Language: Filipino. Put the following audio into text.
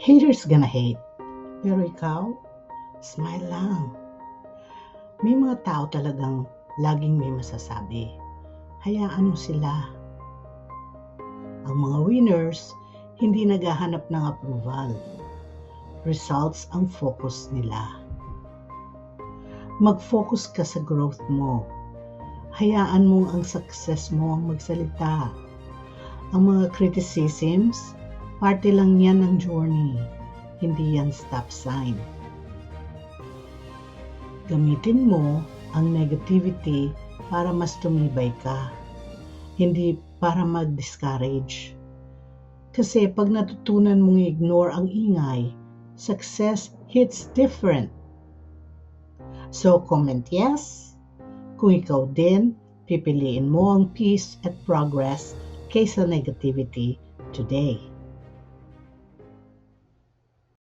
Haters gonna hate. Pero ikaw, smile lang. May mga tao talagang laging may masasabi. Hayaan mo sila. Ang mga winners, hindi naghahanap ng approval. Results ang focus nila. Mag-focus ka sa growth mo. Hayaan mong ang success mo ang magsalita. Ang mga criticisms, parte lang yan ng journey. Hindi yan stop sign. Gamitin mo ang negativity para mas tumibay ka. Hindi para mag-discourage. Kasi pag natutunan mong ignore ang ingay, success hits different. So comment yes. Kung ikaw din, pipiliin mo ang peace at progress kaysa negativity today.